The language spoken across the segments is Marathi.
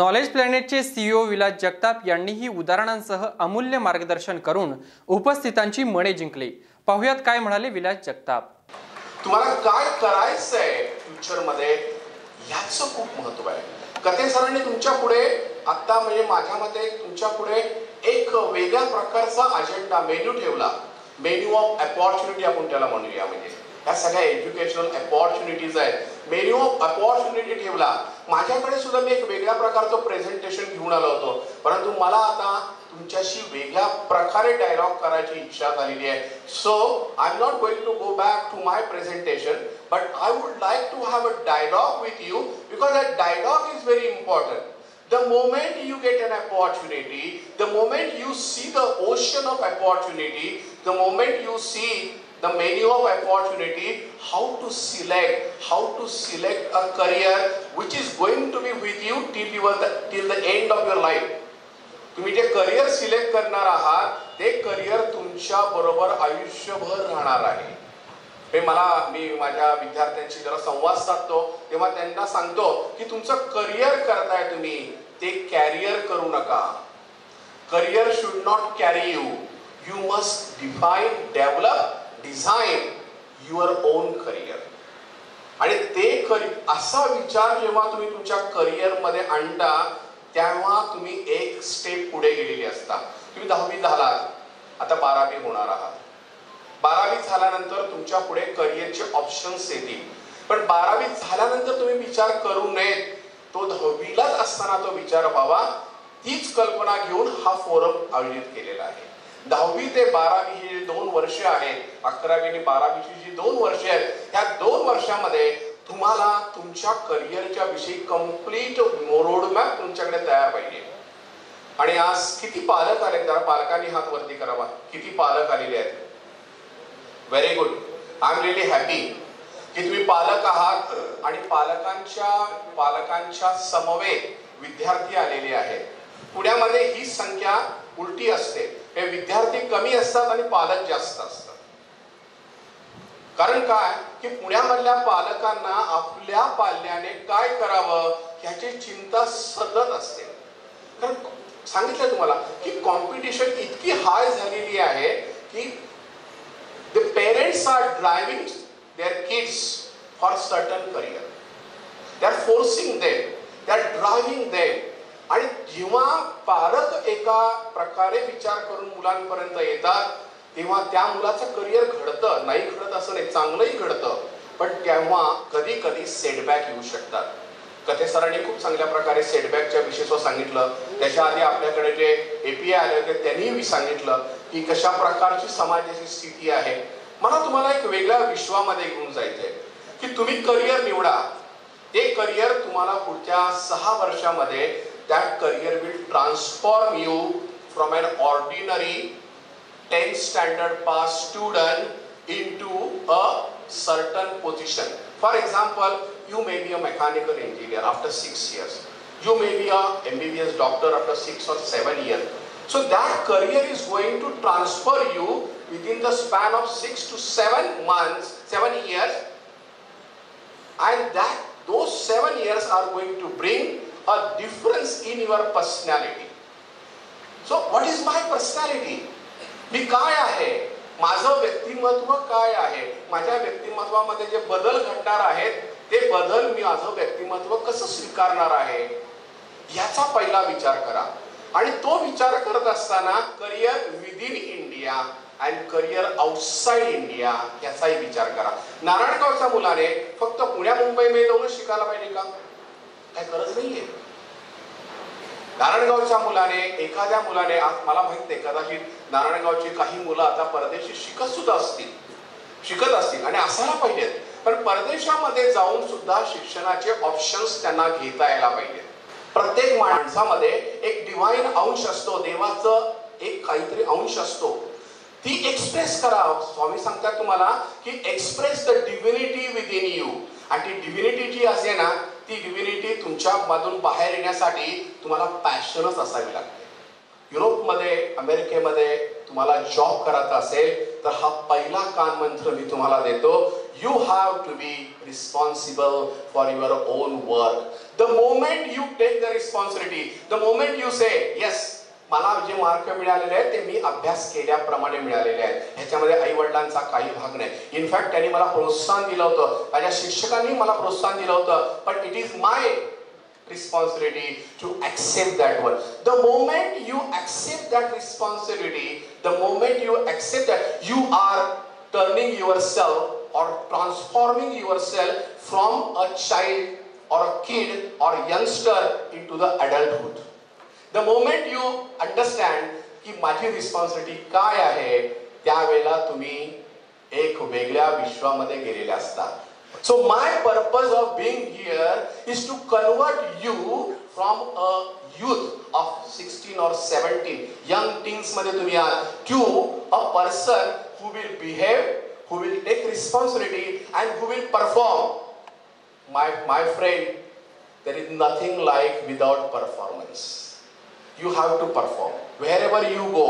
नॉलेज प्लॅनेटचे सीईओ विलास जगताप यांनीही उदाहरणांसह अमूल्य मार्गदर्शन करून उपस्थितांची मने जिंकली. पाहुयात काय म्हणाले विलास जगताप. तुम्हाला काय करायचंय फ्युचरमध्ये ह्याचं खूप महत्त्व आहे. कथे सरांनी तुमच्यापुढे आता म्हणजे माझ्या मते तुमच्यापुढे एक वेगळ्या प्रकारचा अजेंडा मेन्यू ठेवला. मेन्यू ऑफ अपॉर्च्युनिटी आपण त्याला म्हणूया म्हणजे. या सगळ्या एज्युकेशनल अपॉर्च्युनिटीज आहेत. मेन्यू ऑफ अपॉर्च्युनिटी ठेवला. माझ्याकडे सुद्धा मी एक वेगळ्या प्रकारचं प्रेझेंटेशन घेऊन आलो होतो. परंतु मला आता तुमच्याशी वेगळ्या प्रकारे डायलॉग करायची इच्छा झालेली आहे. So I am not going to go back to my presentation but I would like to have a dialogue with you because that dialogue is very important The moment you get an opportunity, the moment you see the ocean of opportunity, the moment you see the menu of opportunity, how to select, how to select a career which is going to be with you till you are the, till the end of your life. तुम्ही जे करिअर सिलेक्ट करणार आहात ते करिअर तुमच्या बरोबर आयुष्यभर राहणार आहे. हे मला मी माझ्या विद्यार्थ्यांशी जरा संवाद साधतो तेव्हा त्यांना सांगतो की तुमचं करिअर करताय तुम्ही ते कॅरियर करू नका. Career should not carry you you must define develop design your own career आणि ते करि असा विचार जेव्हा तुम्ही तुमच्या करिअरमध्ये आणता तेव्हा तुम्ही एक स्टेप पुढे गेलेली असता. तुम्ही दहावी झालात आता बारावी होणार आहात. बारावी झाल्यानंतर तुमच्यापुढे करिअरचे ऑप्शन्स येतील. पण बारावी झाल्यानंतर तुम्ही विचार करू नयेत. तो दहावीलाच असताना तो विचार व्हावा. तीच कल्पना घेऊन हा फोरम आयोजित केलेला आहे. दहावी ते बारावी ही जी दोन वर्ष आहेत अकरावी आणि बारावीची जी दोन वर्ष आहेत त्या दोन वर्षामध्ये तुम्हाला तुमच्या करिअरच्या विषयी कंप्लीट रोडमॅप तुमच्याकडे तयार पाहिजे. आणि आज किती पालक आले जरा पालकांनी हात वरती करावा. किती पालक आलेले आहेत? Very good I am really happy की तुम्ही पालक आहात आणि पालकांच्या पालकांच्या समवेत विद्यार्थी आलेले आहेत. पुण्यामध्ये ही संख्या उलटी असते. हे विद्यार्थी कमी असतात आणि पालक जास्त असतात. कारण काय? की पुण्यामधल्या पालकांना आपल्या पाल्याने काय करावं ह्याची चिंता सतत असते. कारण सांगितलं तुम्हाला की कॉम्पिटिशन इतकी हाय झालेली आहे की the parents are driving their kids for certain career they are forcing them they are driving them आणि जेव्हा फारच एका प्रकारे विचार करून मुलांपर्यंत येतात. तेव्हा त्या मुलाचं करिअर घडतं. नाही घडत असं नाही चांगलंही घडतं. पण तेव्हा कधी कधी सेटबॅक येऊ शकतात. कथे सरांनी खूप चांगल्या प्रकारे सेटबॅकच्या विशेष सांगितलं. त्याच्या आधी आपल्याकडे जे एपीआय आले होते त्यांनीही सांगितलं की कशा प्रकारची समाजाची स्थिती आहे. मला तुम्हाला एक वेगळ्या विश्वामध्ये घेऊन जायचंय की तुम्ही करिअर निवडा. ते करिअर तुम्हाला पुढच्या सहा वर्षामध्ये that career will transform you from an ordinary 10th standard pass student into a certain position. For example, you may be a mechanical engineer after 6 years. You may be a MBBS doctor after 6 or 7 years. So that career is going to transfer you within the span of 6 to 7 months, 7 years. And that those 7 years are going to bring a difference in your personality. So what is my personality? मी काय आहे? माझं व्यक्तिमत्व काय आहे? माझ्या व्यक्तिमत्वामध्ये जे बदल घडणार आहेत ते बदल मी माझं व्यक्तिमत्व कसं स्वीकारणार आहे? याचा पहिला विचार करा. आणि तो विचार करत असताना career within India and career outside India याचाही विचार करा. नारायणगावच्या मुलाने फक्त पुण्या मुंबईमध्ये जाऊनच शिकायला पाहिजे का? काय गरज नाहीये. नारायणगावच्या मुलाने एखाद्या मुलाने आज मला माहीत नाही कदाचित नारायणगावची काही मुलं आता परदेशी शिकत सुद्धा असतील. शिकत असतील आणि असायला पाहिजेत. पण परदेशामध्ये जाऊन सुद्धा शिक्षणाचे ऑप्शन्स त्यांना घेता यायला पाहिजेत. प्रत्येक माणसामध्ये एक डिव्हाइन अंश असतो देवाचं एक काहीतरी अंश असतो. ती एक्सप्रेस करा. स्वामी सांगतात तुम्हाला की express the divinity within you आणि ती डिव्हिनिटी जी असते ना ती ह्युमिनिटी तुमच्या मधून बाहेर येण्यासाठी तुम्हाला पॅशनच असावी लागते. युरोपमध्ये अमेरिकेमध्ये तुम्हाला जॉब करायचा असेल तर हा पहिला कान मंत्र मी तुम्हाला देतो. You have to be responsible for your own work the moment you take the responsibility the moment you say yes मला जे मार्क मिळालेले आहेत ते मी अभ्यास केल्याप्रमाणे मिळालेले आहेत ह्याच्यामध्ये आई वडिलांचा काही भाग नाही इनफॅक्ट त्यांनी मला प्रोत्साहन दिलं होतं माझ्या शिक्षकांनी मला प्रोत्साहन दिलं होतं पण it is my responsibility to accept that one. The moment you accept that responsibility, the moment you accept that, you are turning yourself or transforming yourself from a child or a kid or youngster into the adulthood. The moment you understand की माझी रिस्पॉन्सिबिलिटी काय आहे त्यावेळेला तुम्ही एक वेगळ्या विश्वामध्ये गेलेले असतात so my purpose of being here is to convert you from a youth of 16 or 17 young teens मध्ये तुम्ही आहात to a person who will behave who will take responsibility and who will perform my my friend there is nothing like without performance You have to perform wherever you go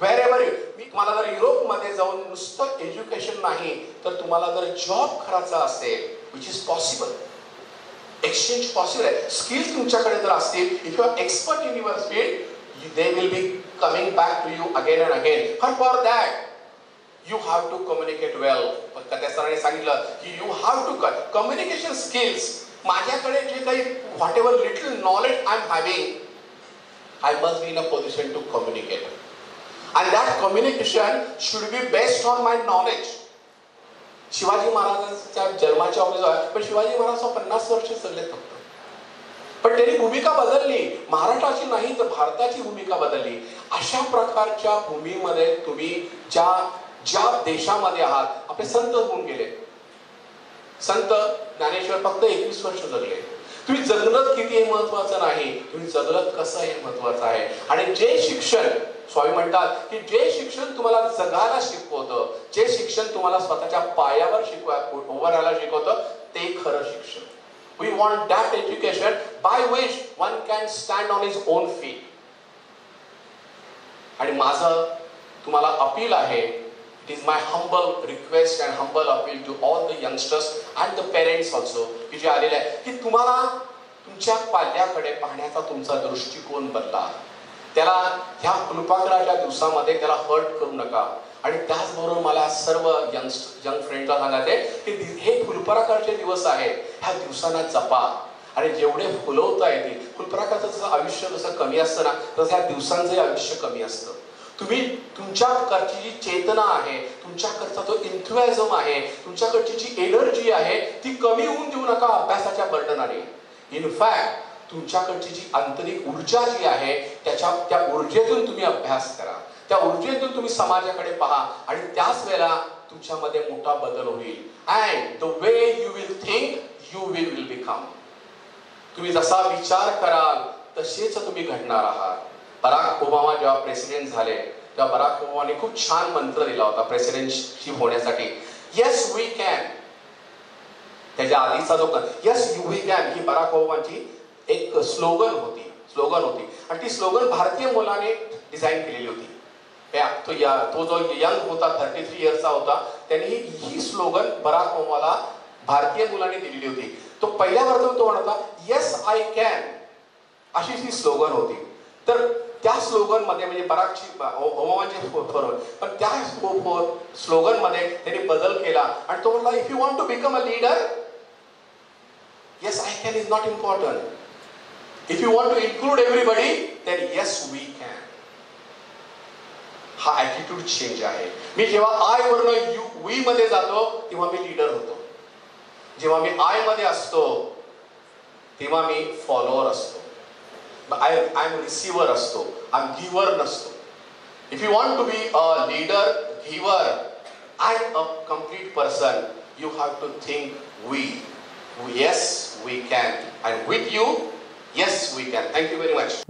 wherever you मी तुम्हाला जर युरोपमध्ये जाऊन नुसतं एज्युकेशन नाही तर तुम्हाला जर जॉब करायचा असेल which is possible exchange possible आहे. स्किल्स तुमच्याकडे जर असतील if you are expert in your field they will be coming back to you again and again for for that you have to communicate well त्या सरांनी सांगितलं की you have to communication skills माझ्याकडे जे काही whatever little knowledge I am having I must be in a position to communicate. And that communication should be based on my knowledge. Shivaji महाराजांच्या जन्माच्या आहे पण शिवाजी महाराज पन्नास वर्ष चालले फक्त. पण त्यांनी भूमिका बदलली. महाराष्ट्राची नाही तर भारताची भूमिका बदलली. अशा प्रकारच्या भूमीमध्ये तुम्ही ज्या ज्या देशामध्ये आहात आपले संत होऊन गेले. संत ज्ञानेश्वर फक्त एकवीस वर्ष जगले. तुम्ही जगणं किती हे महत्वाचं नाही तुम्ही जगलं कसं हे महत्वाचं आहे? आणि जे शिक्षण स्वामी म्हणतात की जे शिक्षण तुम्हाला जगायला शिकवतं जे शिक्षण तुम्हाला स्वतःच्या पायावर शिकवा उभारायला शिकवतं ते खरं शिक्षण. We want that education by which one can stand on is own feet आणि माझं तुम्हाला अपील आहे it is my request request and appeal appeal to all the youngsters and the parents also की जे आलेले आहे की तुम्हाला तुमच्या पाल्याकडे पाहण्याचा तुमचा दृष्टिकोन बदला. त्याला ह्या फुलपाखराच्या दिवसामध्ये त्याला हर्ट करू नका. आणि त्याचबरोबर मला सर्व यंग यंग फ्रेंडला सांगायचे की हे फुलपराकारचे दिवस आहेत ह्या दिवसांना जपा. आणि जेवढे फुलवता येतील फुलपराकाचं जसं आयुष्य जसं कमी असतं ना तसं ह्या दिवसांचंही आयुष्य कमी असतं. तुम्ही तुमच्याकडची जी चेतना आहे तुमच्याकडचा जो इन्थुएझम आहे तुमच्याकडची जी एनर्जी आहे ती कमी होऊन देऊ नका अभ्यासाच्या बर्डनाने. इनफॅक्ट तुमच्याकडची जी आंतरिक ऊर्जा जी आहे त्याच्या त्या ऊर्जेतून तुम्ही अभ्यास करा. त्या ऊर्जेतून तुम्ही समाजाकडे पहा आणि त्याच वेळेला तुमच्यामध्ये मोठा बदल होईल. And the way you will think you will will become तुम्ही जसा विचार कराल तसेच तुम्ही घडणार आहात. बराक ओबामा जेव्हा प्रेसिडेंट झाले तेव्हा बराक ओबामाने खूप छान मंत्र दिला होता प्रेसिडेंटशिप होण्यासाठी. येस वी कॅन त्याच्या आधीचा जो यस यू वी कॅन ही बराक ओबामाची एक स्लोगन होती स्लोगन होती. आणि ती स्लोगन भारतीय मुलाने डिझाईन केलेली होती. तो या तो जो यंग होता थर्टी थ्री इयर्सचा होता त्यांनी ही स्लोगन बराक ओबामाला भारतीय मुलाने दिलेली होती. तो पहिल्या वर्गात तो म्हणता येस आय कॅन अशी ही स्लोगन होती. तर त्या स्लोगनमध्ये म्हणजे बराचशी ओबामाचे हो- पण त्या स्लोगनमध्ये त्यांनी बदल केला. आणि तो म्हणला if you want to become a leader yes I can is not important if you want to include everybody then yes we can हा ऍटिट्यूड चेंज आहे. मी जेव्हा आय वरनं यू वी मध्ये जातो तेव्हा मी लीडर होतो. जेव्हा मी आयमध्ये असतो तेव्हा मी फॉलोअर असतो. आय आय एम रिसिव्हर असतो आय एम गिव्हर नसतो if you want to be a leader giver I a complete person you have to think we yes we can and with you yes we can thank you very much